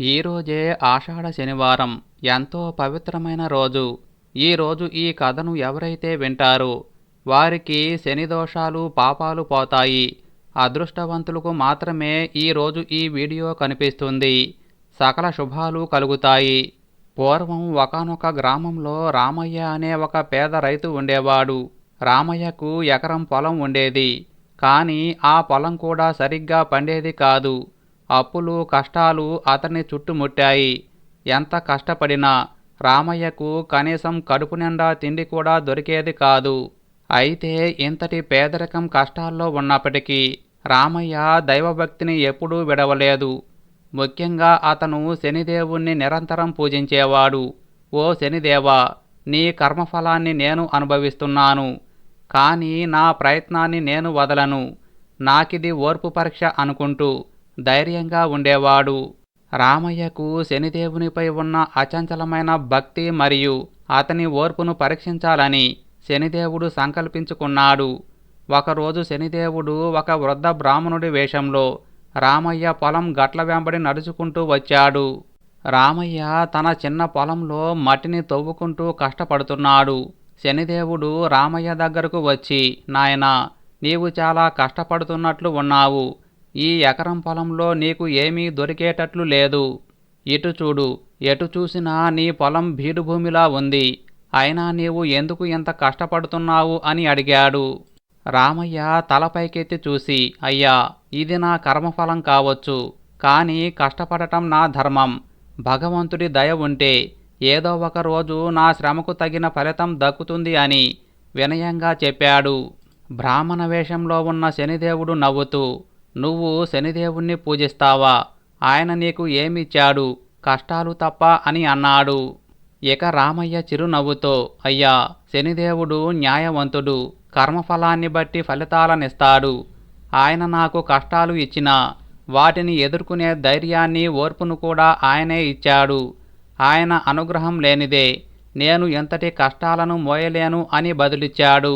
ఈరోజే ఆషాఢ శనివారం. ఎంతో పవిత్రమైన రోజు. ఈరోజు ఈ కథను ఎవరైతే వింటారో వారికి శని దోషాలు పాపాలు పోతాయి. అదృష్టవంతులకు మాత్రమే ఈరోజు ఈ వీడియో కనిపిస్తుంది. సకల శుభాలు కలుగుతాయి. పూర్వం ఒకానొక గ్రామంలో రామయ్య అనే ఒక పేద రైతు ఉండేవాడు. రామయ్యకు ఎకరం పొలం ఉండేది. కానీ ఆ పొలం కూడా సరిగ్గా పండేది కాదు. అప్పులు కష్టాలు అతన్ని చుట్టుముట్టాయి. ఎంత కష్టపడినా రామయ్యకు కనీసం కడుపు నిండా తిండి కూడా దొరికేది కాదు. అయితే ఇంతటి పేదరికం కష్టాల్లో ఉన్నప్పటికీ రామయ్య దైవభక్తిని ఎప్పుడూ విడవలేదు. ముఖ్యంగా అతను శనిదేవుణ్ణి నిరంతరం పూజించేవాడు. ఓ శనిదేవా నీ కర్మఫలాన్ని నేను అనుభవిస్తున్నాను. కానీ నా ప్రయత్నాన్ని నేను వదలను. నాకిది ఓర్పు పరీక్ష అనుకుంటూ ధైర్యంగా ఉండేవాడు. రామయ్యకు శనిదేవునిపై ఉన్న అచంచలమైన భక్తి మరియు అతని ఓర్పును పరీక్షించాలని శనిదేవుడు సంకల్పించుకున్నాడు. ఒకరోజు శనిదేవుడు ఒక వృద్ధ బ్రాహ్మణుడి వేషంలో రామయ్య పొలం గట్ల వెంబడి నడుచుకుంటూ వచ్చాడు. రామయ్య తన చిన్న పొలంలో మట్టిని తవ్వుకుంటూ కష్టపడుతున్నాడు. శనిదేవుడు రామయ్య దగ్గరకు వచ్చి నాయనా నీవు చాలా కష్టపడుతున్నట్లు ఉన్నావు. ఈ ఎకరం పొలంలో నీకు ఏమీ దొరికేటట్లు లేదు. ఇటు చూడు ఎటు చూసినా నీ పొలం బీడుభూమిలా ఉంది. అయినా నీవు ఎందుకు ఇంత కష్టపడుతున్నావు అని అడిగాడు. రామయ్య తలపైకెత్తి చూసి అయ్యా ఇది నా కర్మఫలం కావచ్చు కానీ కష్టపడటం నా ధర్మం. భగవంతుడి దయ ఉంటే ఏదో ఒక రోజు నా శ్రమకు తగిన ఫలితం దక్కుతుంది అని వినయంగా చెప్పాడు. బ్రాహ్మణ వేషంలో ఉన్న శనిదేవుడు నవ్వుతూ నువ్వు శనిదేవుణ్ణి పూజిస్తావా? ఆయన నీకు ఏమిచ్చాడు? కష్టాలు తప్ప అని అన్నాడు. ఇక రామయ్య చిరునవ్వుతో అయ్యా శనిదేవుడు న్యాయవంతుడు కర్మఫలాన్ని బట్టి ఫలితాలనిస్తాడు. ఆయన నాకు కష్టాలు ఇచ్చినా వాటిని ఎదుర్కొనే ధైర్యాన్ని ఓర్పును కూడా ఆయనే ఇచ్చాడు. ఆయన అనుగ్రహం లేనిదే నేను ఎంతటి కష్టాలను మోయలేను అని బదులిచ్చాడు.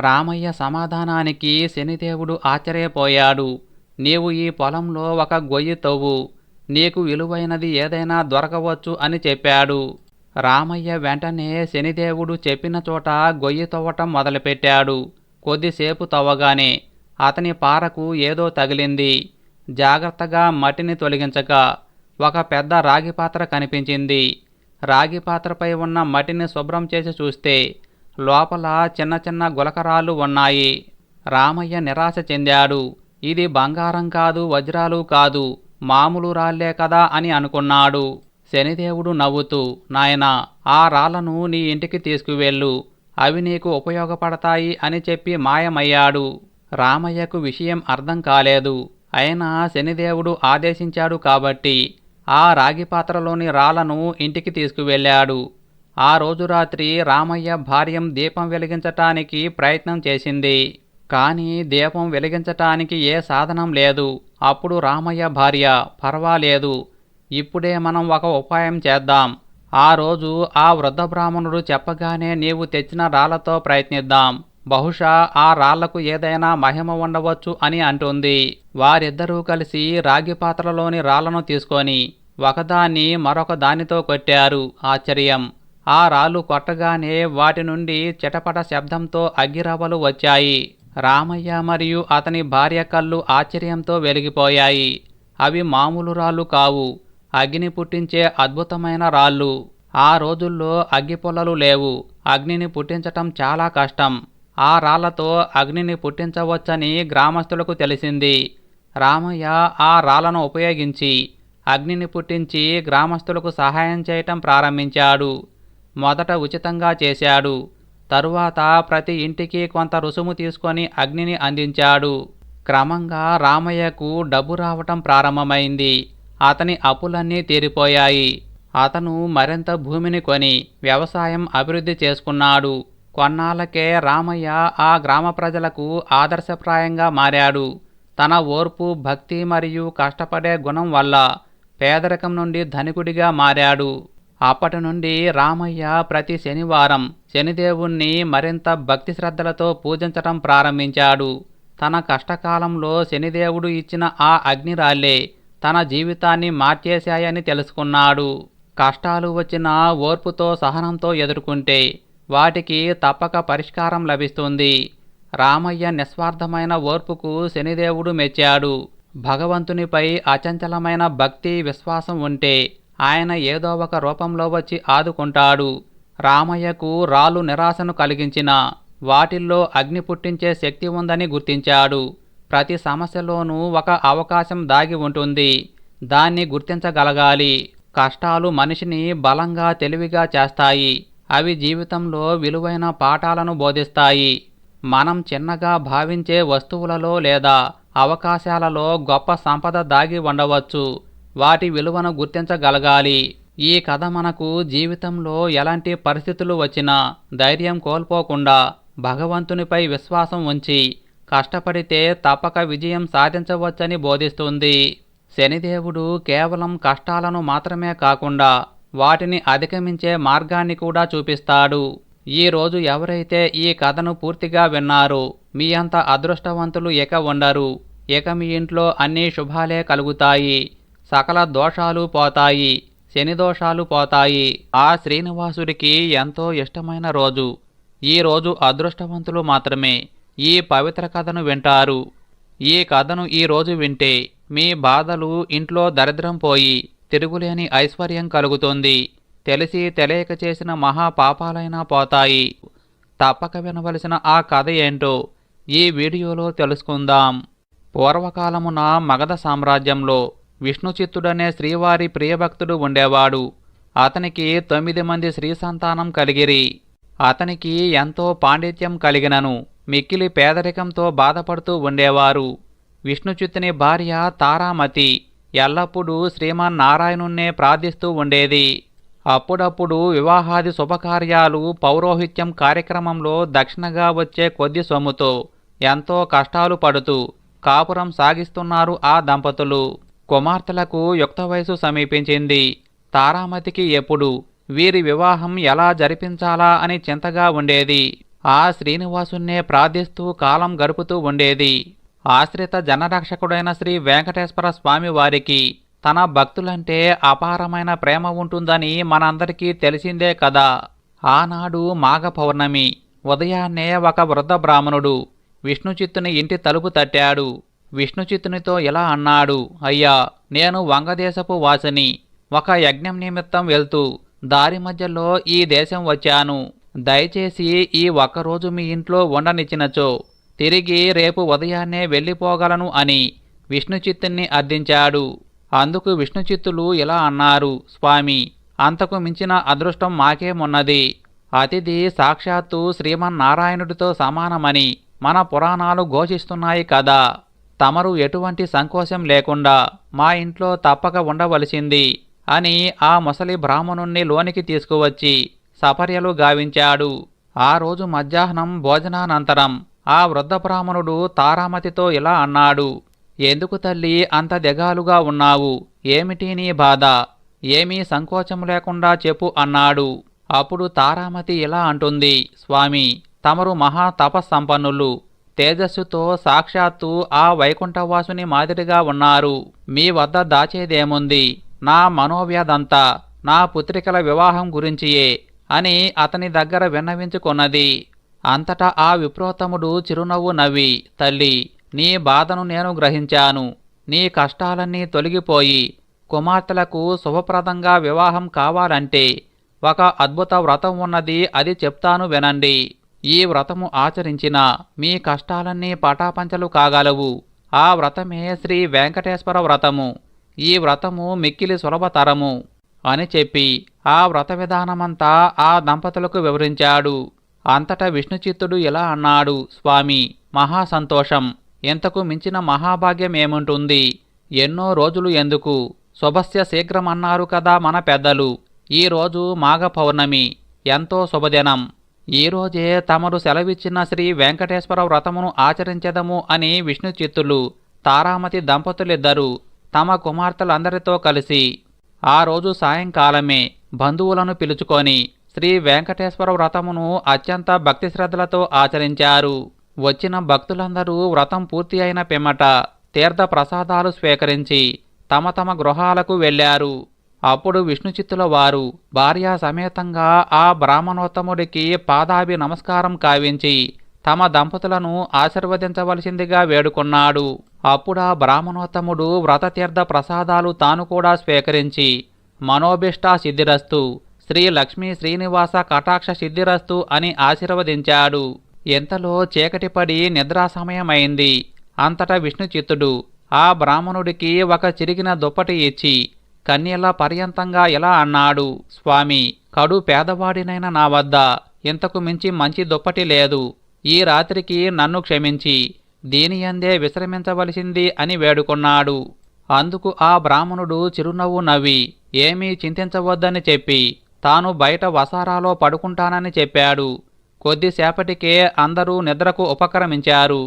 రామయ్య సమాధానానికి శనిదేవుడు ఆశ్చర్యపోయాడు. నీవు ఈ పొలంలో ఒక గొయ్యి తవ్వు నీకు విలువైనది ఏదైనా దొరకవచ్చు అని చెప్పాడు. రామయ్య వెంటనే శనిదేవుడు చెప్పిన చోట గొయ్యి తవ్వటం మొదలుపెట్టాడు. కొద్దిసేపు తవ్వగానే అతని పారకు ఏదో తగిలింది. జాగ్రత్తగా మట్టిని తొలగించగా ఒక పెద్ద రాగి పాత్ర కనిపించింది. రాగి పాత్రపై ఉన్న మట్టిని శుభ్రం చేసి చూస్తే లోపల చిన్న చిన్న గులకరాళ్ళు ఉన్నాయి. రామయ్య నిరాశ చెందాడు. ఇది బంగారం కాదు వజ్రాలు కాదు మామూలు రాళ్ళే కదా అని అనుకున్నాడు. శనిదేవుడు నవ్వుతూ నాయనా ఆ రాళ్ళను నీ ఇంటికి తీసుకువెళ్ళు. అవి నీకు ఉపయోగపడతాయి అని చెప్పి మాయమయ్యాడు. రామయ్యకు విషయం అర్థం కాలేదు. అయినా శనిదేవుడు ఆదేశించాడు కాబట్టి ఆ రాగి పాత్రలోని రాళ్ళను ఇంటికి తీసుకువెళ్ళాడు. ఆ రోజు రాత్రి రామయ్య భార్యం దీపం వెలిగించటానికి ప్రయత్నం చేసింది. కానీ దీపం వెలిగించటానికి ఏ సాధనం లేదు. అప్పుడు రామయ్య భార్య పర్వాలేదు. ఇప్పుడే మనం ఒక ఉపాయం చేద్దాం. ఆ రోజు ఆ వృద్ధ బ్రాహ్మణుడు చెప్పగానే నీవు తెచ్చిన రాళ్ళతో ప్రయత్నిద్దాం. బహుశా ఆ రాళ్ళకు ఏదైనా మహిమ ఉండవచ్చు అని అంటుంది. వారిద్దరూ కలిసి రాగి పాత్రలోని రాళ్ళను తీసుకొని ఒకదాన్ని మరొక దానితో కొట్టారు. ఆశ్చర్యం. ఆ రాళ్ళు కొట్టగానే వాటి నుండి చిటపట శబ్దంతో అగ్గిరవ్వలు వచ్చాయి. రామయ్య మరియు అతని భార్య కళ్ళు ఆశ్చర్యంతో వెలిగిపోయాయి. అవి మామూలు రాళ్ళు కావు. అగ్ని పుట్టించే అద్భుతమైన రాళ్ళు. ఆ రోజుల్లో అగ్గిపొల్లలు లేవు. అగ్నిని పుట్టించటం చాలా కష్టం. ఆ రాళ్ళతో అగ్నిని పుట్టించవచ్చని గ్రామస్తులకు తెలిసింది. రామయ్య ఆ రాళ్ళను ఉపయోగించి అగ్నిని పుట్టించి గ్రామస్తులకు సహాయం చేయటం ప్రారంభించాడు. మొదట ఉచితంగా చేశాడు. తరువాత ప్రతి ఇంటికి కొంత రుసుము తీసుకొని అగ్నిని అందించాడు. క్రమంగా రామయ్యకు డబ్బు రావటం ప్రారంభమైంది. అతని అప్పులన్నీ తీరిపోయాయి. అతను మరింత భూమిని కొని వ్యవసాయం అభివృద్ధి చేసుకున్నాడు. కొన్నాళ్ళకే రామయ్య ఆ గ్రామ ప్రజలకు ఆదర్శప్రాయంగా మారాడు. తన ఓర్పు భక్తి మరియు కష్టపడే గుణం వల్ల పేదరికం నుండి ధనికుడిగా మారాడు. అప్పటి నుండి రామయ్య ప్రతి శనివారం శనిదేవుణ్ణి మరింత భక్తి శ్రద్ధలతో పూజించటం ప్రారంభించాడు. తన కష్టకాలంలో శనిదేవుడు ఇచ్చిన ఆ అగ్నిరాళ్ళే తన జీవితాన్ని మార్చేశాయని తెలుసుకున్నాడు. కష్టాలు వచ్చినా ఓర్పుతో సహనంతో ఎదుర్కొంటే వాటికి తప్పక పరిష్కారం లభిస్తుంది. రామయ్య నిస్వార్థమైన ఓర్పుకు శనిదేవుడు మెచ్చాడు. భగవంతునిపై అచంచలమైన భక్తి విశ్వాసం ఉంటే ఆయన ఏదో ఒక రూపంలో వచ్చి ఆదుకుంటాడు. రామయ్యకు రాళ్ళు నిరాశను కలిగించిన వాటిల్లో అగ్ని పుట్టించే శక్తి ఉందని గుర్తించాడు. ప్రతి సమస్యలోనూ ఒక అవకాశం దాగి ఉంటుంది. దాన్ని గుర్తించగలగాలి. కష్టాలు మనిషిని బలంగా తెలివిగా చేస్తాయి. అవి జీవితంలో విలువైన పాఠాలను బోధిస్తాయి. మనం చిన్నగా భావించే వస్తువులలో లేదా అవకాశాలలో గొప్ప సంపద దాగి ఉండవచ్చు. వాటి విలువను గుర్తించగలగాలి. ఈ కథ మనకు జీవితంలో ఎలాంటి పరిస్థితులు వచ్చినా ధైర్యం కోల్పోకుండా భగవంతునిపై విశ్వాసం ఉంచి కష్టపడితే తప్పక విజయం సాధించవచ్చని బోధిస్తుంది. శనిదేవుడు కేవలం కష్టాలను మాత్రమే కాకుండా వాటిని అధిగమించే మార్గాన్ని కూడా చూపిస్తాడు. ఈ రోజు ఎవరైతే ఈ కథను పూర్తిగా విన్నారో మీ అంత అదృష్టవంతులు ఇక ఉండరు. ఇక మీ ఇంట్లో అన్ని శుభాలే కలుగుతాయి. సకల దోషాలు పోతాయి శని దోషాలు పోతాయి. ఆ శ్రీనివాసుడికి ఎంతో ఇష్టమైన రోజు. ఈ రోజు అదృష్టవంతులు మాత్రమే. ఈ పవిత్ర కథను వింటారు. ఈ కథను ఈ రోజు వింటే మీ బాధలు ఇంట్లో దరిద్రం పోయి తిరుగులేని ఐశ్వర్యం కలుగుతుంది. తెలిసి తెలియక చేసిన మహా పాపాలైనా పోతాయి. తప్పక వినవలసిన ఆ కథ ఏంటో ఈ వీడియోలో తెలుసుకుందాం. పూర్వకాలమున మగధ సామ్రాజ్యంలో విష్ణుచిత్తుడనే శ్రీవారి ప్రియభక్తుడు ఉండేవాడు. అతనికి తొమ్మిది మంది స్త్రీ సంతానం కలిగిరి. అతనికి ఎంతో పాండిత్యం కలిగినను మిక్కిలి పేదరికంతో బాధపడుతూ ఉండేవారు. విష్ణుచిత్తుని భార్య తారామతి ఎల్లప్పుడూ శ్రీమన్నారాయణున్నే ప్రార్థిస్తూ ఉండేది. అప్పుడప్పుడు వివాహాది శుభకార్యాలు పౌరోహిత్యం కార్యక్రమంలో దక్షిణగా వచ్చే కొద్ది సొమ్ముతో ఎంతో కష్టాలు పడుతూ కాపురం సాగిస్తున్నారు ఆ దంపతులు. కుమార్తెలకు యుక్త వయసు సమీపించింది. తారామతికి ఎప్పుడు? వీరి వివాహం ఎలా జరిపించాలా అని చింతగా ఉండేది. ఆ శ్రీనివాసున్నే ప్రార్థిస్తూ కాలం గడుపుతూ ఉండేది. ఆశ్రిత జనరక్షకుడైన శ్రీ వెంకటేశ్వర స్వామి వారికి తన భక్తులంటే అపారమైన ప్రేమ ఉంటుందని మనందరికీ తెలిసిందే కదా. ఆనాడు మాఘ పౌర్ణమి. ఉదయాన్నే ఒక వృద్ధ బ్రాహ్మణుడు విష్ణుచిత్తుని ఇంటి తలుపు తట్టాడు. విష్ణుచిత్తునితో ఇలా అన్నాడు? అయ్యా నేను వంగదేశపు వాసిని. ఒక యజ్ఞం నిమిత్తం వెళ్తూ దారి మధ్యలో ఈ దేశం వచ్చాను. దయచేసి ఈ ఒక్కరోజు మీ ఇంట్లో ఉండనిచ్చినచో. తిరిగి రేపు ఉదయాన్నే వెళ్ళిపోగలను అని విష్ణుచిత్తుని అర్థించాడు. అందుకు విష్ణుచిత్తులు ఇలా అన్నారు స్వామి అంతకు మించిన అదృష్టం మాకేమున్నది? అతిథి సాక్షాత్తు శ్రీమన్నారాయణుడితో సమానమని మన పురాణాలు ఘోషిస్తున్నాయి కదా. తమరు ఎటువంటి సంకోచం లేకుండా మా ఇంట్లో తప్పక ఉండవలసింది అని ఆ ముసలి బ్రాహ్మణుణ్ణి లోనికి తీసుకువచ్చి సపర్యలు గావించాడు. ఆ రోజు మధ్యాహ్నం భోజనానంతరం ఆ వృద్ధ బ్రాహ్మణుడు తారామతితో ఇలా అన్నాడు ఎందుకు తల్లి అంత దిగాలుగా ఉన్నావు? ఏమిటి నీ బాధ? ఏమీ సంకోచం లేకుండా చెప్పు అన్నాడు. అప్పుడు తారామతి ఇలా అంటుంది స్వామి తమరు మహా తపస్సంపన్నులు. తేజస్సుతో సాక్షాత్తు ఆ వైకుంఠవాసుని మాదిరిగా ఉన్నారు. మీ వద్ద దాచేదేముంది? నా మనోవ్యాధంతా నా పుత్రికల వివాహం గురించియే అని అతని దగ్గర విన్నవించుకున్నది. అంతటా ఆ విప్రోత్తముడు చిరునవ్వు నవ్వి తల్లి నీ బాధను నేను గ్రహించాను. నీ కష్టాలన్నీ తొలగిపోయి కుమార్తెలకు శుభప్రదంగా వివాహం కావాలంటే ఒక అద్భుత వ్రతం ఉన్నది అది చెప్తాను వినండి. ఈ వ్రతము ఆచరించిన మీ కష్టాలన్నీ పటాపంచలు కాగలవు. ఆ వ్రతమే శ్రీ వెంకటేశ్వర వ్రతము. ఈ వ్రతము మిక్కిలి సులభతరము అని చెప్పి ఆ వ్రత విధానమంతా ఆ దంపతులకు వివరించాడు. అంతటా విష్ణుచిత్తుడు ఇలా అన్నాడు స్వామి మహా సంతోషం ఇంతకు మించిన మహాభాగ్యం ఏముంటుంది ఎన్నో రోజులు ఎందుకు? శుభస్య శీఘ్రమన్నారు కదా మన పెద్దలు. ఈ రోజు మాఘ పౌర్ణమి. ఎంతో శుభదినం. ఈ రోజే తమరు సెలవిచ్చిన శ్రీ వెంకటేశ్వర వ్రతమును ఆచరించదము అని విష్ణు చిత్తులు తారామతి దంపతులిద్దరూ తమ కుమార్తెలందరితో కలిసి ఆ రోజు సాయంకాలమే బంధువులను పిలుచుకొని శ్రీ వెంకటేశ్వర వ్రతమును అత్యంత భక్తి శ్రద్ధలతో ఆచరించారు. వచ్చిన భక్తులందరూ వ్రతం పూర్తి అయిన పిమ్మట తీర్థ ప్రసాదాలు స్వీకరించి తమ తమ గృహాలకు వెళ్ళారు. అప్పుడు విష్ణుచిత్తుల వారు భార్య సమేతంగా ఆ బ్రాహ్మణోత్తముడికి పాదాభి నమస్కారం కావించి తమ దంపతులను ఆశీర్వదించవలసిందిగా వేడుకున్నాడు. అప్పుడా బ్రాహ్మణోత్తముడు వ్రతతీర్థ ప్రసాదాలు తాను కూడా స్వీకరించి మనోభిష్ట సిద్ధిరస్తు శ్రీ లక్ష్మీ శ్రీనివాస కటాక్ష సిద్ధిరస్తు అని ఆశీర్వదించాడు. ఎంతలో చీకటిపడి నిద్రా సమయమైంది. అంతటా విష్ణుచిత్తుడు ఆ బ్రాహ్మణుడికి ఒక చిరిగిన దుప్పటి ఇచ్చి కన్యల పర్యంతంగా ఎలా అన్నాడు? స్వామి కడు పేదవాడినైన నా వద్ద ఇంతకు మించి మంచి దుప్పటి లేదు. ఈ రాత్రికి నన్ను క్షమించి దీని అందే విశ్రమించవలసింది అని వేడుకున్నాడు. అందుకు ఆ బ్రాహ్మణుడు చిరునవ్వు నవ్వి ఏమీ చింతించవద్దని చెప్పి తాను బయట వసారాలో పడుకుంటానని చెప్పాడు. కొద్దిసేపటికే అందరూ నిద్రకు ఉపక్రమించారు.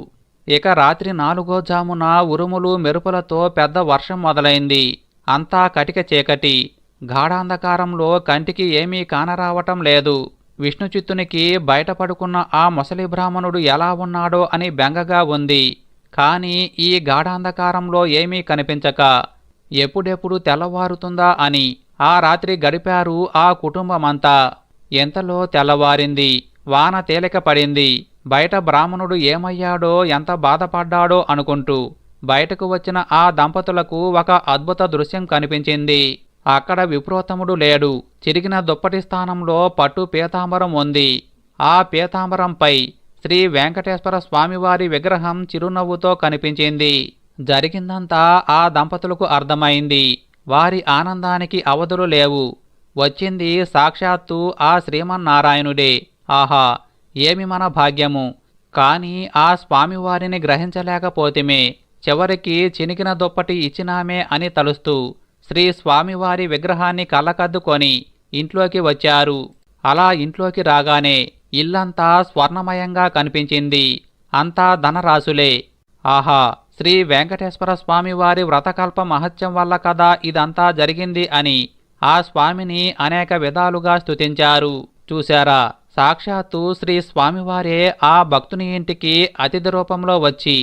ఇక రాత్రి నాలుగో జామున ఉరుములు మెరుపులతో పెద్ద వర్షం మొదలైంది. అంతా కటిక చీకటి. గాఢాంధకారంలో కంటికి ఏమీ కానరావటం లేదు. విష్ణుచిత్తునికి బయటపడుకున్న ఆ ముసలి బ్రాహ్మణుడు ఎలా ఉన్నాడో అని బెంగగా ఉంది. కాని ఈ గాఢాంధకారంలో ఏమీ కనిపించక ఎప్పుడెప్పుడు తెల్లవారుతుందా అని ఆ రాత్రి గడిపారు ఆ కుటుంబమంతా. ఎంతలో తెల్లవారింది. వాన తేలిక పడింది. బయట బ్రాహ్మణుడు ఏమయ్యాడో ఎంత బాధపడ్డాడో అనుకుంటూ బయటకు వచ్చిన ఆ దంపతులకు ఒక అద్భుత దృశ్యం కనిపించింది. అక్కడ విప్రోత్తముడు లేడు. చిరిగిన దుప్పటి స్థానంలో పట్టు పీతాంబరం ఉంది. ఆ పీతాంబరంపై శ్రీ వెంకటేశ్వర స్వామివారి విగ్రహం చిరునవ్వుతో కనిపించింది. జరిగిందంతా ఆ దంపతులకు అర్థమైంది. వారి ఆనందానికి అవధులు లేవు. వచ్చింది సాక్షాత్తు ఆ శ్రీమన్నారాయణుడే. ఆహా! ఏమి మన భాగ్యము? కాని ఆ స్వామివారిని గ్రహించలేకపోతేమే. చివరికి చినికిన దుప్పటి ఇచ్చినామే అని తలుస్తూ శ్రీ స్వామివారి విగ్రహాన్ని కళ్ళకద్దుకొని ఇంట్లోకి వచ్చారు. అలా ఇంట్లోకి రాగానే ఇల్లంతా స్వర్ణమయంగా కనిపించింది. అంతా ధనరాశులే. ఆహా శ్రీ వెంకటేశ్వర స్వామివారి వ్రతకల్ప మహత్యం వల్ల కదా ఇదంతా జరిగింది అని ఆ స్వామిని అనేక విధాలుగా స్తుతించారు. చూశారా సాక్షాత్తు శ్రీ స్వామివారే ఆ భక్తుని ఇంటికి అతిథి రూపంలో వచ్చి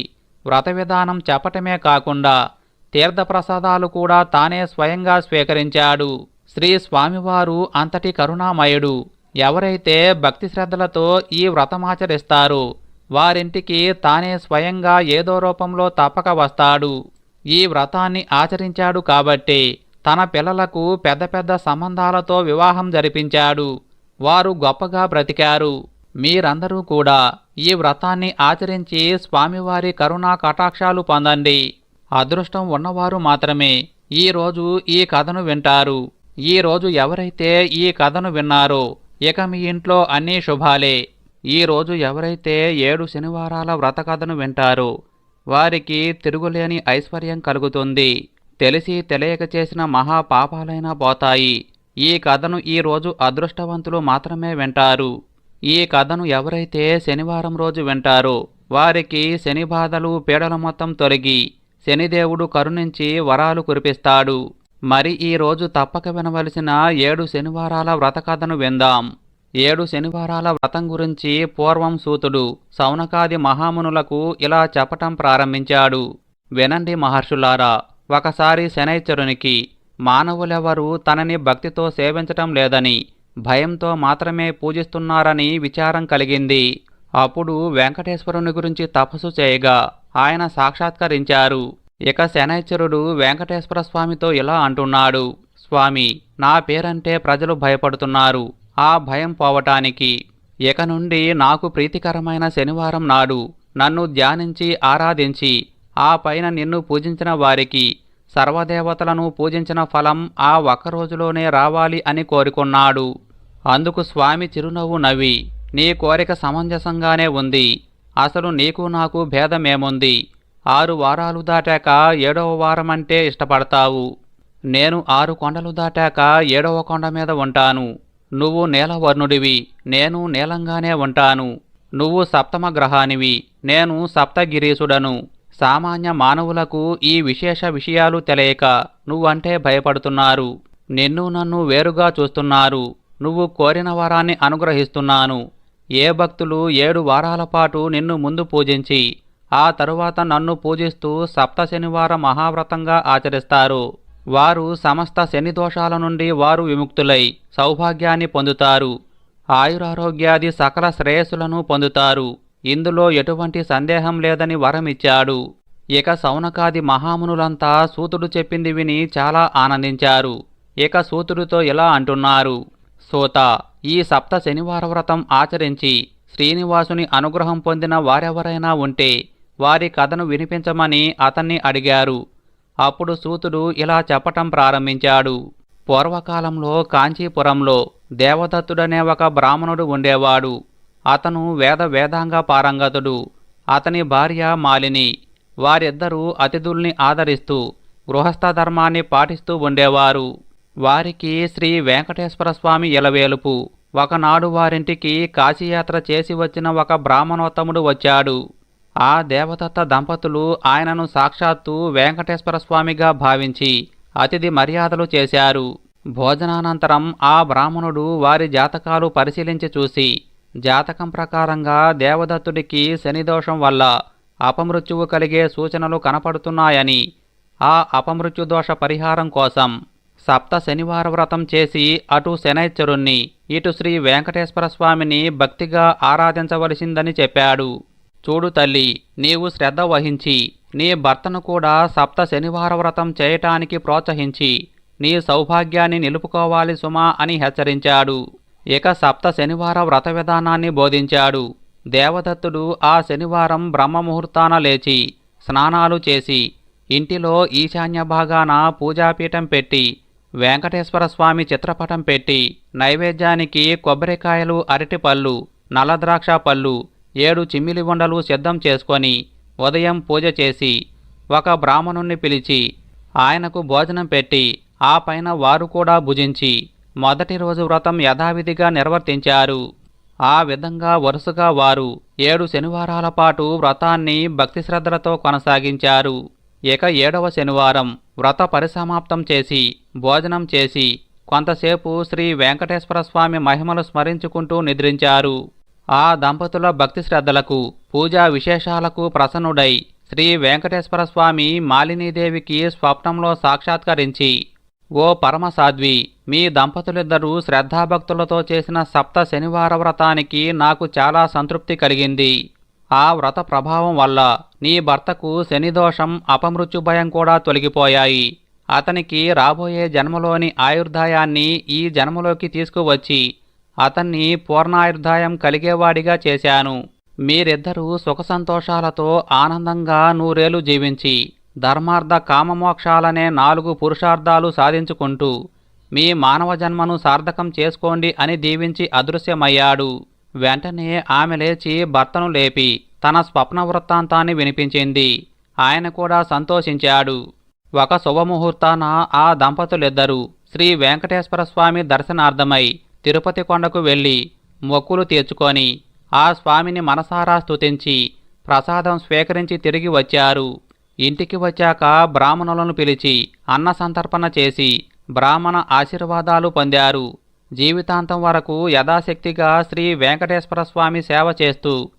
వ్రత విధానం చెప్పటమే కాకుండా తీర్థప్రసాదాలు కూడా తానే స్వయంగా స్వీకరించాడు. శ్రీ స్వామివారు అంతటి కరుణామయుడు. ఎవరైతే భక్తి శ్రద్ధలతో ఈ వ్రతమాచరిస్తారో వారింటికి తానే స్వయంగా ఏదో రూపంలో తప్పక వస్తాడు. ఈ వ్రతాన్ని ఆచరించాడు కాబట్టి తన పిల్లలకు పెద్ద పెద్ద సంబంధాలతో వివాహం జరిపించాడు. వారు గొప్పగా బ్రతికారు. మీరందరూ కూడా ఈ వ్రతాన్ని ఆచరించి స్వామివారి కరుణా కటాక్షాలు పొందండి. అదృష్టం ఉన్నవారు మాత్రమే. ఈరోజు ఈ కథను వింటారు. ఈ రోజు ఎవరైతే ఈ కథను విన్నారో ఇక మీ ఇంట్లో అన్నీ శుభాలే. ఈ రోజు ఎవరైతే ఏడు శనివారాల వ్రత కథను వింటారో వారికి తిరుగులేని ఐశ్వర్యం కలుగుతుంది. తెలిసి తెలియక చేసిన మహా పాపాలైనా పోతాయి. ఈ కథను ఈరోజు అదృష్టవంతులు మాత్రమే వింటారు. ఈ కథను ఎవరైతే శనివారం రోజు వింటారో వారికి శని బాధలు పీడల మొత్తం తొలగి శనిదేవుడు కరుణించి వరాలు కురిపిస్తాడు. మరి ఈ రోజు తప్పక వినవలసిన ఏడు శనివారాల వ్రత కథను విందాం. ఏడు శనివారాల వ్రతం గురించి పూర్వం సూతుడు సౌనకాది మహామునులకు ఇలా చెప్పటం ప్రారంభించాడు. వినండి మహర్షులారా ఒకసారి శనైశ్వరునికి మానవులెవరూ తనని భక్తితో సేవించటం లేదని భయంతో మాత్రమే పూజిస్తున్నారని విచారం కలిగింది. అప్పుడు వెంకటేశ్వరుని గురించి తపస్సు చేయగా ఆయన సాక్షాత్కరించారు. ఇక శనైశ్వరుడు వెంకటేశ్వర స్వామితో ఇలా అంటున్నాడు. స్వామి నా పేరంటే ప్రజలు భయపడుతున్నారు. ఆ భయం పోవటానికి. ఇక నుండి నాకు ప్రీతికరమైన శనివారం నాడు. నన్ను ధ్యానించి ఆరాధించి ఆ పైన నిన్ను పూజించిన వారికి సర్వదేవతలను పూజించిన ఫలం ఆ ఒక్క రోజులోనే రావాలి అని కోరుకున్నాడు. అందుకు స్వామి చిరునవ్వు నవ్వి నీ కోరిక సమంజసంగానే ఉంది. అసలు నీకు నాకు భేదమేముంది? ఆరు వారాలు దాటాక ఏడవ వారం అంటే ఇష్టపడతావు. నేను ఆరు కొండలు దాటాక ఏడవ కొండ మీద ఉంటాను. నువ్వు నీలవర్ణుడివి నేను నీలంగానే ఉంటాను. నువ్వు సప్తమ గ్రహానివి నేను సప్తగిరీసుడను సామాన్య మానవులకు ఈ విశేష విషయాలు తెలియక నువ్వంటే భయపడుతున్నారు. నిన్ను నన్ను వేరుగా చూస్తున్నారు. నువ్వు కోరిన వారాన్ని అనుగ్రహిస్తున్నాను. ఏ భక్తులు ఏడు వారాల పాటు నిన్ను ముందు పూజించి ఆ తరువాత నన్ను పూజిస్తూ సప్త శనివార మహావ్రతంగా ఆచరిస్తారు. వారు సమస్త శని దోషాల నుండి వారు విముక్తులై సౌభాగ్యాన్ని పొందుతారు. ఆయురారోగ్యాది సకల శ్రేయస్సులను పొందుతారు. ఇందులో ఎటువంటి సందేహం లేదని వరమిచ్చాడు. ఇక సౌనకాది మహామునులంతా సూతుడు చెప్పింది విని చాలా ఆనందించారు. ఇక సూతుడితో ఇలా అంటున్నారు. సూత ఈ సప్త శనివార వ్రతం ఆచరించి శ్రీనివాసుని అనుగ్రహం పొందిన వారెవరైనా ఉంటే వారి కథను వినిపించమని అతన్ని అడిగారు. అప్పుడు సూతుడు ఇలా చెప్పటం ప్రారంభించాడు. పూర్వకాలంలో కాంచీపురంలో దేవదత్తుడనే ఒక బ్రాహ్మణుడు ఉండేవాడు. అతను వేద వేదాంగ పారంగతుడు. అతని భార్య మాలిని. వారిద్దరూ అతిథుల్ని ఆదరిస్తూ గృహస్థ ధర్మాన్ని పాటిస్తూ ఉండేవారు. వారికి శ్రీ వెంకటేశ్వర స్వామి ఇలవేలుపు. ఒకనాడు వారింటికి కాశీయాత్ర చేసి వచ్చిన ఒక బ్రాహ్మణోత్తముడు వచ్చాడు. ఆ దేవదత్త దంపతులు ఆయనను సాక్షాత్తు వెంకటేశ్వర స్వామిగా భావించి అతిథి మర్యాదలు చేశారు. భోజనానంతరం ఆ బ్రాహ్మణుడు వారి జాతకాలు పరిశీలించి చూసి జాతకం ప్రకారంగా దేవదత్తుడికి శనిదోషం వల్ల అపమృత్యువు కలిగే సూచనలు కనపడుతున్నాయని ఆ అపమృత్యు దోష పరిహారం కోసం సప్త శనివార వ్రతం చేసి అటు శనైశ్వరుణ్ణి ఇటు శ్రీ వెంకటేశ్వర స్వామిని భక్తిగా ఆరాధించవలసిందని చెప్పాడు. చూడు తల్లి నీవు శ్రద్ధ వహించి నీ భర్తను కూడా సప్త శనివార వ్రతం చేయటానికి ప్రోత్సహించి నీ సౌభాగ్యాన్ని నిలుపుకోవాలి సుమా అని హెచ్చరించాడు. ఇక సప్త శనివార వ్రత విధానాన్ని బోధించాడు. దేవదత్తుడు ఆ శనివారం బ్రహ్మముహూర్తాన లేచి స్నానాలు చేసి ఇంటిలో ఈశాన్య భాగాన పూజాపీఠం పెట్టి వెంకటేశ్వర స్వామి చిత్రపటం పెట్టి నైవేద్యానికి కొబ్బరికాయలు అరటిపళ్ళు నల్లద్రాక్ష పళ్ళు ఏడు చిమ్మిలి ఉండలు సిద్ధం చేసుకొని ఉదయం పూజ చేసి ఒక బ్రాహ్మణుణ్ణి పిలిచి ఆయనకు భోజనం పెట్టి ఆ పైన వారు కూడా భుజించి మొదటి రోజు వ్రతం యథావిధిగా నిర్వర్తించారు. ఆ విధంగా వరుసగా వారు ఏడు శనివారాల పాటు వ్రతాన్ని భక్తి శ్రద్ధలతో కొనసాగించారు. ఇక ఏడవ శనివారం వ్రత పరిసమాప్తం చేసి భోజనం చేసి కొంతసేపు శ్రీ వెంకటేశ్వర స్వామి మహిమలు స్మరించుకుంటూ నిద్రించారు. ఆ దంపతుల భక్తి శ్రద్ధలకు పూజా విశేషాలకు ప్రసన్నుడై శ్రీ వెంకటేశ్వర స్వామి మాలినీదేవికి స్వప్నంలో సాక్షాత్కరించి ఓ పరమసాధ్వి మీ దంపతులిద్దరూ శ్రద్ధాభక్తులతో చేసిన సప్త శనివార వ్రతానికి నాకు చాలా సంతృప్తి కలిగింది. ఆ వ్రత ప్రభావం వల్ల నీ భర్తకు శనిదోషం అపమృత్యు భయం కూడా తొలగిపోయాయి. అతనికి రాబోయే జన్మలోని ఆయుర్దాయాన్ని ఈ జన్మలోకి తీసుకువచ్చి అతన్ని పూర్ణాయుర్దాయం కలిగేవాడిగా చేశాను. మీరిద్దరూ సుఖసంతోషాలతో ఆనందంగా నూరేలు జీవించి ధర్మార్థ కామమోక్షాలనే నాలుగు పురుషార్థాలు సాధించుకుంటూ మీ మానవ జన్మను సార్థకం చేసుకోండి అని దీవించి అదృశ్యమయ్యాడు. వెంటనే ఆమె లేచి భర్తను లేపి తన స్వప్న వృత్తాంతాన్ని వినిపించింది. ఆయన కూడా సంతోషించాడు. ఒక శుభముహూర్తాన ఆ దంపతులిద్దరూ శ్రీ వెంకటేశ్వర స్వామి దర్శనార్థమై తిరుపతి కొండకు వెళ్ళి మొక్కులు తీర్చుకొని ఆ స్వామిని మనసారా స్తుతించి ప్రసాదం స్వీకరించి తిరిగి వచ్చారు. ఇంటికి వచ్చాక బ్రాహ్మణులను పిలిచి అన్న సంతర్పణ చేసి బ్రాహ్మణ ఆశీర్వాదాలు పొందారు. జీవితాంతం వరకు యథాశక్తిగా శ్రీ వెంకటేశ్వర స్వామి సేవ చేస్తూ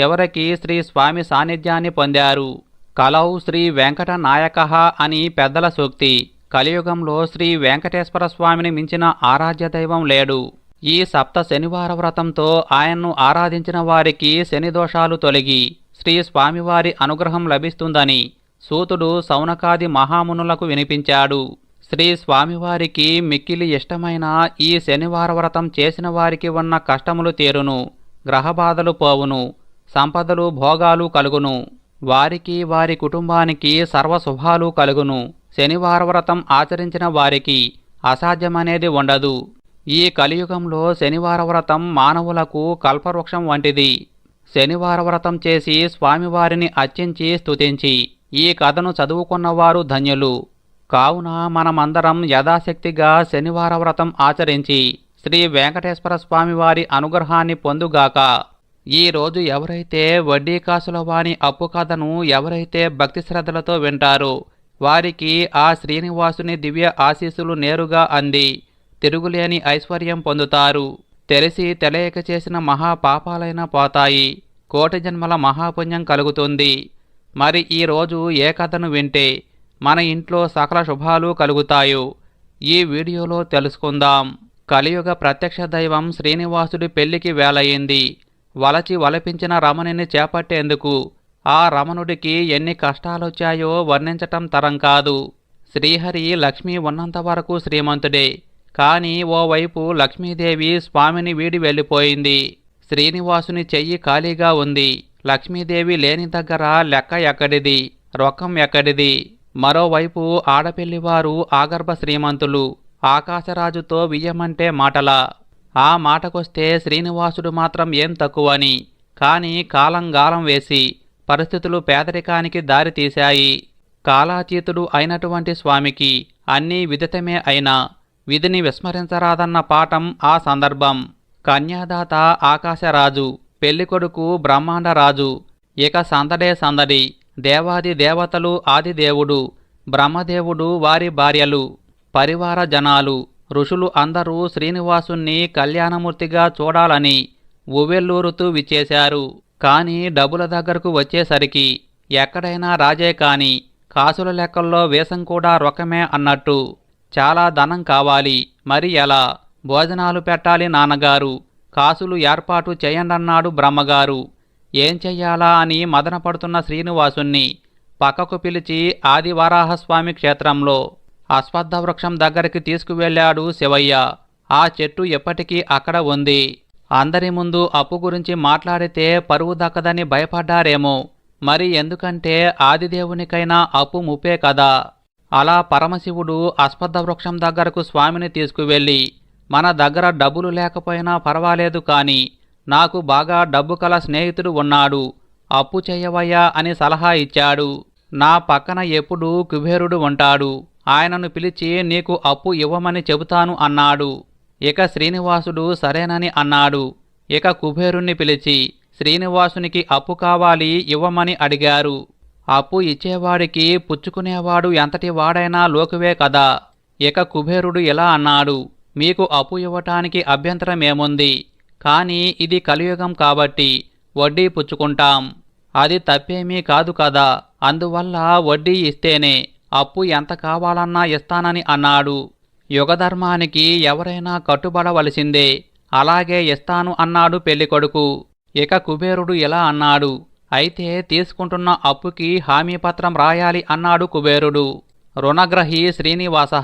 చివరికి శ్రీ స్వామి సాన్నిధ్యాన్ని పొందారు. కలౌ శ్రీ వెంకట నాయక అని పెద్దల సూక్తి. కలియుగంలో శ్రీ వెంకటేశ్వర స్వామిని మించిన ఆరాధ్య దైవం లేడు. ఈ సప్త శనివార వ్రతంతో ఆయన్ను ఆరాధించిన వారికి శని దోషాలు తొలగి శ్రీ స్వామివారి అనుగ్రహం లభిస్తుందని సూతుడు సౌనకాది మహామునులకు వినిపించాడు. శ్రీ స్వామివారికి మిక్కిలి ఇష్టమైన ఈ శనివార వ్రతం చేసిన వారికి ఉన్న కష్టములు తీరును గ్రహబాధలు పోవును సంపదలు భోగాలు కలుగును వారికి వారి కుటుంబానికి సర్వశుభాలు కలుగును. శనివార వ్రతం ఆచరించిన వారికి అసాధ్యమనేది ఉండదు. ఈ కలియుగంలో శనివార వ్రతం మానవులకు కల్పవృక్షం వంటిది. శనివార వ్రతం చేసి స్వామివారిని అర్చించి స్తుతించి ఈ కథను చదువుకున్నవారు ధన్యులు. కావున మనమందరం యథాశక్తిగా శనివార వ్రతం ఆచరించి శ్రీ వెంకటేశ్వర స్వామివారి అనుగ్రహాన్ని పొందుగాక. ఈ రోజు ఎవరైతే వడ్డీ కాసుల వాని అప్పు కథను ఎవరైతే భక్తి శ్రద్ధలతో వింటారో వారికి ఆ శ్రీనివాసుని దివ్య ఆశీస్సులు నేరుగా అంది. తిరుగులేని ఐశ్వర్యం పొందుతారు. తెలిసి తెలియక చేసిన మహాపాపాలైనా పోతాయి. కోటి జన్మల మహాపుణ్యం కలుగుతుంది. మరి ఈరోజు ఏ కథను వింటే మన ఇంట్లో సకల శుభాలు కలుగుతాయో ఈ వీడియోలో తెలుసుకుందాం. కలియుగ ప్రత్యక్ష దైవం శ్రీనివాసుడి పెళ్ళికి వేలయ్యింది వలచి వలపించిన రమణిని చేపట్టేందుకు ఆ రమణుడికి ఎన్ని కష్టాలొచ్చాయో వర్ణించటం తరం కాదు. శ్రీహరి లక్ష్మి ఉన్నంత వరకు శ్రీమంతుడే. కానీ ఓవైపు లక్ష్మీదేవి స్వామిని వీడి వెళ్ళిపోయింది. శ్రీనివాసుని చెయ్యి ఖాళీగా ఉంది. లక్ష్మీదేవి లేని దగ్గర లెక్క ఎక్కడిది? రొక్కం ఎక్కడిది? మరోవైపు ఆడపిల్లివారు ఆగర్భ శ్రీమంతులు. ఆకాశరాజుతో వియ్యమంటే మాటలా. ఆ మాటకొస్తే శ్రీనివాసుడు మాత్రం ఏం తక్కువని. కాని కాలం గాలం వేసి పరిస్థితులు పేదరికానికి దారితీశాయి కాలాతీతుడు అయినటువంటి స్వామికి అన్నీ విదితమే అయినా విధిని విస్మరించరాదన్న పాఠం ఆ సందర్భం. కన్యాదాత ఆకాశరాజు పెళ్ళికొడుకు బ్రహ్మాండరాజు ఇక సందడే సందడి దేవాది దేవతలు ఆదిదేవుడు బ్రహ్మదేవుడు వారి భార్యలు పరివార జనాలు ఋషులు అందరూ శ్రీనివాసుణ్ణి కళ్యాణమూర్తిగా చూడాలని ఉవ్వెల్లూరుతూ విచ్చేశారు. కాని డబ్బుల దగ్గరకు వచ్చేసరికి ఎక్కడైనా రాజే కాని కాసుల లెక్కల్లో వేషం కూడా రొక్కమే అన్నట్టు చాలా ధనం కావాలి. మరి ఎలా? భోజనాలు పెట్టాలి నాన్నగారు. కాసులు ఏర్పాటు చేయండన్నాడు బ్రహ్మగారు. ఏం చెయ్యాలా అని మదనపడుతున్న శ్రీనివాసుణ్ణి పక్కకు పిలిచి ఆదివరాహస్వామి క్షేత్రంలో అశ్వత్థ వృక్షం దగ్గరికి తీసుకువెళ్ళాడు శివయ్య. ఆ చెట్టు ఎప్పటికీ అక్కడ ఉంది. అందరి ముందు అప్పు గురించి మాట్లాడితే పరువు దక్కదని భయపడ్డారేమో. మరి ఎందుకంటే ఆదిదేవునికైనా అప్పు ముప్పే కదా. అలా పరమశివుడు అశ్వత్థ వృక్షం దగ్గరకు స్వామిని తీసుకువెళ్ళి మన దగ్గర డబ్బులు లేకపోయినా పర్వాలేదు కాని నాకు బాగా డబ్బు కల స్నేహితుడు ఉన్నాడు. అప్పు చేయవయ్యా అని సలహా ఇచ్చాడు. నా పక్కన ఎప్పుడూ కుబేరుడు ఉంటాడు. ఆయనను పిలిచి నీకు అప్పు ఇవ్వమని చెబుతాను అన్నాడు. ఇక శ్రీనివాసుడు సరేనని అన్నాడు. ఇక కుబేరుణ్ణి పిలిచి శ్రీనివాసునికి అప్పు కావాలి ఇవ్వమని అడిగారు. అప్పు ఇచ్చేవాడికి పుచ్చుకునేవాడు ఎంతటి వాడైనా లోకువే కదా. ఇక కుబేరుడు ఇలా అన్నాడు. మీకు అప్పు ఇవ్వటానికి అభ్యంతరమేముంది? కానీ ఇది కలియుగం కాబట్టి వడ్డీ పుచ్చుకుంటాం. అది తప్పేమీ కాదు కదా? అందువల్ల వడ్డీ ఇస్తేనే అప్పు ఎంత కావాలన్నా ఇస్తానని అన్నాడు. యుగధర్మానికి ఎవరైనా కట్టుబడవలసిందే. అలాగే ఇస్తాను అన్నాడు పెళ్ళికొడుకు. ఇక కుబేరుడు ఇలా అన్నాడు. అయితే తీసుకుంటున్న అప్పుకి హామీ పత్రం రాయాలి అన్నాడు కుబేరుడు. రుణగ్రహి శ్రీనివాస.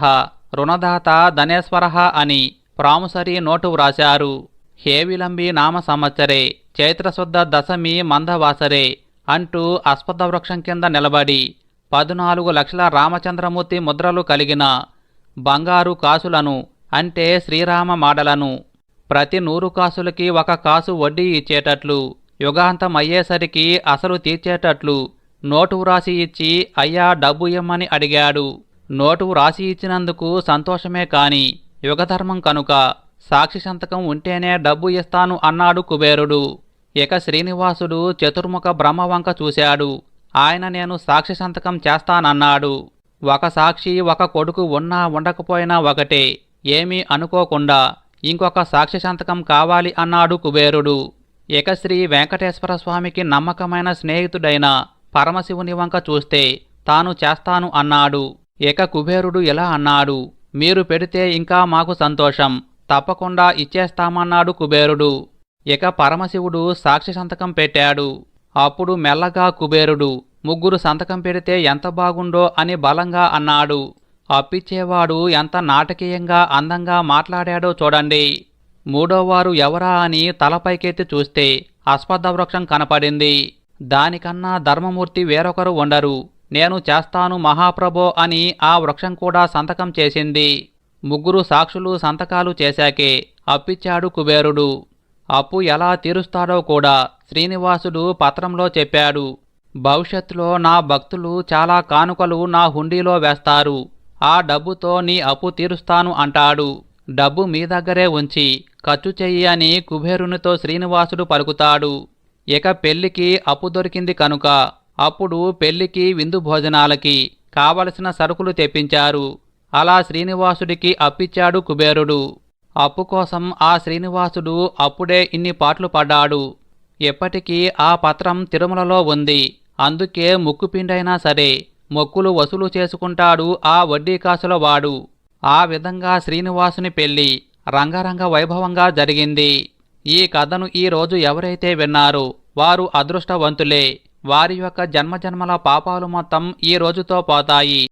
రుణదాత ధనేశ్వర అని ప్రాముసరి నోటు వ్రాశారు. హేవిలంబి నామ సంవత్సరే చైత్రశుద్ధ దశమి మందవాసరే అంటూ అశ్వత్థ వృక్షం కింద నిలబడి పదునాలుగు లక్షల రామచంద్రమూర్తి ముద్రలు కలిగిన బంగారు కాసులను అంటే శ్రీరామ మాడలను ప్రతి నూరు కాసులకి ఒక కాసు వడ్డీ ఇచ్చేటట్లు యుగాంతం అయ్యేసరికి అసలు తీర్చేటట్లు నోటు వ్రాసి ఇచ్చి అయ్యా డబ్బు ఇమ్మని అడిగాడు. నోటు వ్రాసి ఇచ్చినందుకు సంతోషమే కాని యుగధర్మం కనుక సాక్షి సంతకం ఉంటేనే డబ్బు ఇస్తాను అన్నాడు కుబేరుడు. ఇక శ్రీనివాసుడు చతుర్ముఖ బ్రహ్మవంక చూశాడు. ఆయన నేను సాక్షి సంతకం చేస్తానన్నాడు. ఒక సాక్షి ఒక కొడుకు ఉన్నా ఉండకపోయినా ఒకటే. ఏమీ అనుకోకుండా ఇంకొక సాక్షి సంతకం కావాలి అన్నాడు కుబేరుడు. ఇక శ్రీ వెంకటేశ్వర స్వామికి నమ్మకమైన స్నేహితుడైన పరమశివుని వంక చూస్తే తాను చేస్తాను అన్నాడు. ఇక కుబేరుడు ఇలా అన్నాడు? మీరు పెడితే ఇంకా మాకు సంతోషం. తప్పకుండా ఇచ్చేస్తామన్నాడు కుబేరుడు. ఇక పరమశివుడు సాక్షి సంతకం పెట్టాడు. అప్పుడు మెల్లగా కుబేరుడు ముగ్గురు సంతకం పెడితే ఎంత బాగుండో అని బలంగా అన్నాడు. అప్పిచ్చేవాడు ఎంత నాటకీయంగా అందంగా మాట్లాడాడో చూడండి. మూడోవారు ఎవరా అని తలపైకెత్తి చూస్తే అశ్వత్థ వృక్షం కనపడింది. దానికన్నా ధర్మమూర్తి వేరొకరు ఉండరు. నేను చేస్తాను మహాప్రభో అని ఆ వృక్షం కూడా సంతకం చేసింది. ముగ్గురు సాక్షులు సంతకాలు చేశాకే అప్పిచ్చాడు కుబేరుడు. అప్పు ఎలా తీరుస్తాడో కూడా శ్రీనివాసుడు పత్రంలో చెప్పాడు. భవిష్యత్తులో నా భక్తులు చాలా కానుకలు నా హుండీలో వేస్తారు. ఆ డబ్బుతో నీ అప్పు తీరుస్తాను అంటాడు. డబ్బు మీ దగ్గరే ఉంచి ఖర్చు చెయ్యి అని కుబేరునితో శ్రీనివాసుడు పలుకుతాడు. ఇక పెళ్ళికి అప్పు దొరికింది కనుక అప్పుడు పెళ్ళికి విందు భోజనాలకి కావలసిన సరుకులు తెప్పించారు. అలా శ్రీనివాసుడికి అప్పిచ్చాడు కుబేరుడు. అప్పు కోసం ఆ శ్రీనివాసుడు అప్పుడే ఇన్ని పాటలు పడ్డాడు ఎప్పటికీ ఆ పత్రం తిరుమలలో ఉంది. అందుకే ముక్కుపిండైనా సరే మొక్కులు వసూలు చేసుకుంటాడు ఆ వడ్డీ కాసుల వాడు. ఆ విధంగా శ్రీనివాసుని పెళ్ళి రంగరంగ వైభవంగా జరిగింది. ఈ కథను ఈరోజు ఎవరైతే విన్నారో వారు అదృష్టవంతులే. వారి యొక్క జన్మజన్మల పాపాలు మొత్తం ఈ రోజుతో పోతాయి.